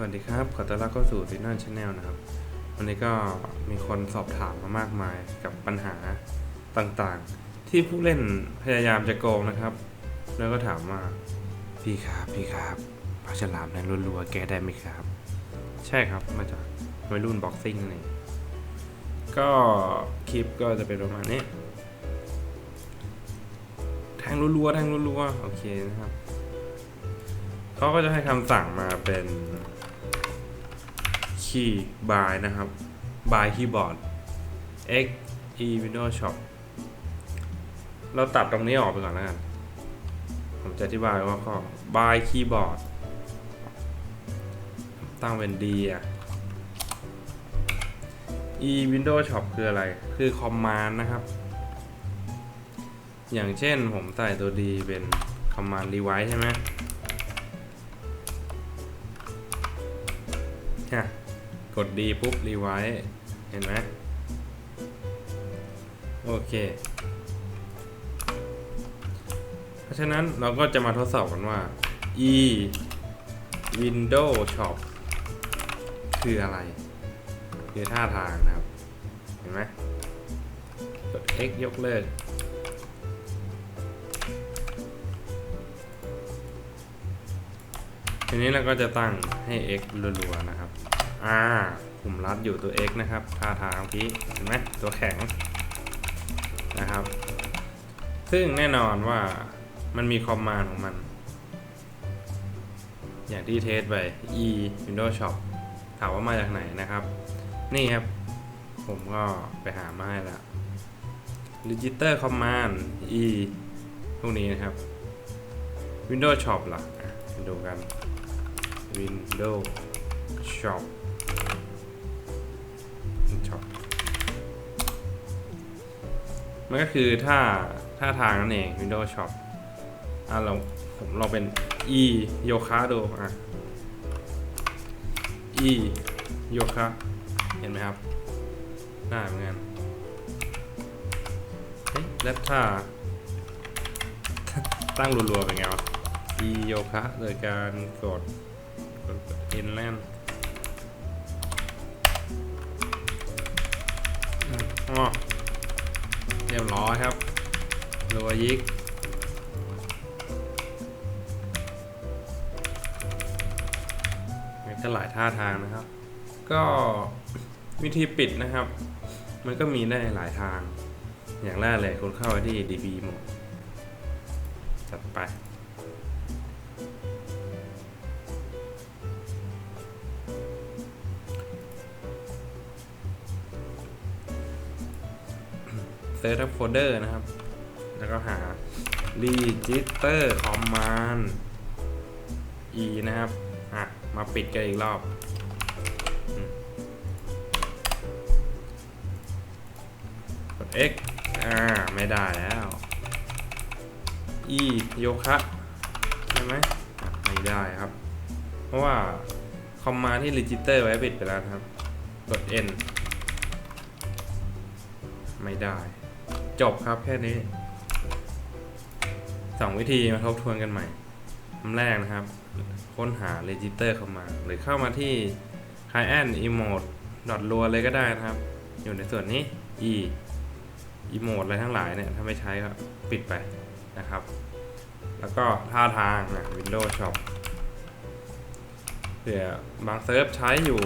สวัสดีครับ ขอต้อนรับเข้าสู่ซีนอนชาแนลนะครับ วันนี้ก็มีคนสอบถามมามากมายกับปัญหาต่างๆ ที่ผู้เล่นพยายามจะโกงนะครับ แล้วก็ถามว่าพี่ครับพี่ครับปลาฉลามนั้นรัวๆแก้ได้ไหมครับ ใช่ครับมาจากวัยรุ่นบ็อกซิ่งนั่นเองก็คลิปก็จะเป็นประมาณนี้แทงรัวๆแทงรัวๆโอเคนะครับเขาก็จะให้คำสั่งมาเป็น คีย์บายนะครับบายคีย์บอร์ด x e window shop เราตัดตรงนี้ออกไปก่อนแล้วกัน ผมจะอธิบายว่าข้อบายคีย์บอร์ดตั้งเป็น D อะ e window shop คืออะไร คือคอมมานด์นะครับ อย่างเช่นผมใส่ตัว D เป็นคอมมานด์ rewrite ใช่ไหมฮะ กดดีปุ๊บรีไวท์เห็นไหมโอเค เพราะฉะนั้นเราก็จะมาทดสอบกันว่า e window shop คืออะไร คือท่าทางนะครับ เห็นไหมกด x ยกเลิกทีนี้เราก็จะตั้งให้ x รัวๆนะครับ อ่าปุ่มรัดอยู่ตัว x นะครับท่าทางเมื่อกี้เห็นไหมตัวแข็งนะครับ ซึ่งแน่นอนว่ามันมีคอมมานด์ของมัน อย่างที่เทสไป e windows shop ถามว่ามาจากไหนนะครับ นี่ครับ ผมก็ไปหามาให้แล้ว register command e พวกนี้นะครับ windows shop ล่ะอะมาดูกัน Windows Shop มันก็คือท่าท่าทางนั่นเอง Windows Shop อะเราผมเราเป็น E โยคะดูอะ E โยคะเห็นไหมครับ หน้าเหมือนกันเฮ้ยแล้วถ้าตั้งรัวๆเป็นไงวะ E โยคะโดยการกดกดเอ๋อเรียบร้อยครับรัวยิกมันก็หลายท่าทางนะครับ ก็วิธีปิดนะครับ มันก็มีได้หลายทาง อย่างแรกเลยคุณเข้าไปที่ DB หมดจัดไป เซิร์ชโฟลเดอร์นะครับ แล้วก็หา register command e นะครับ อะ มาปิดกันอีกรอบ กด x อ่า ไม่ได้แล้ว e โยคะใช่ไหมไม่ได้ครับ เพราะว่าคอมมาที่ register ไว้ปิดไปแล้วครับ กด n ไม่ได้ จบครับแค่นี้สองวิธีมาทบทวนกันใหม่คำแรกนะครับ ค้นหา register เข้ามา หรือเข้ามาที่ client emote ดอทรัวเลยก็ได้นะครับ อยู่ในส่วนนี้ e emote อะไรทั้งหลายเนี่ย ถ้าไม่ใช้ก็ปิดไปนะครับ แล้วก็ท่าทางนะ Windows Shop เผื่อบางเซิร์ฟใช้อยู่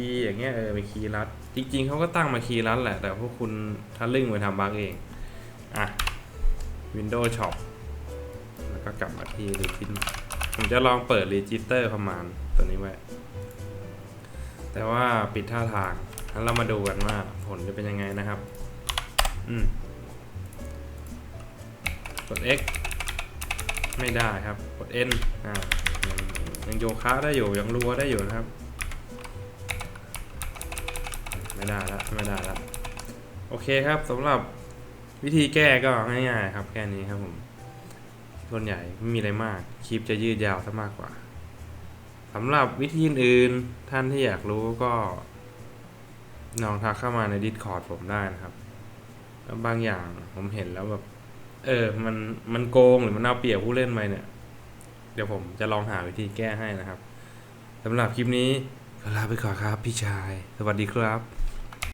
e อย่างเงี้ยเออมีคีย์ลัด จริงๆเขาก็ตั้งมาคีย์ลัดแหละ แต่พวกคุณทะลึ่งไปทำบั๊กเอง อะ Windows Shop แล้วก็กลับมาที่ Regin ผมจะลองเปิด Register Command ตัวนี้ไว้ แต่ว่าปิดท่าทางงั้นเรามาดูกันว่าผลจะเป็นยังไงนะครับ อืม กด X ไม่ได้ครับ กด N อ่ายังยังโยคะได้อยู่ ยังรัวได้อยู่นะครับ ไม่ได้ละไม่ได้ละโอเคครับสำหรับ วิธีแก้ก็ง่ายๆครับแค่นี้ครับผมส่วนใหญ่ไม่มีอะไรมาก คลิปจะยืดยาวซะมากกว่าสำหรับวิธีอื่นท่านที่อยากรู้ก็ลองทักเข้ามาใน Discord ผมได้นะครับแล้วบางอย่างผมเห็นแล้วแบบ เออ มันมันโกงหรือมันเอาเปรียบผู้เล่นไปเนี่ย เดี๋ยวผมจะลองหาวิธีแก้ให้นะครับสำหรับคลิปนี้ก็ลาไปก่อนครับ พี่ชาย สวัสดีครับ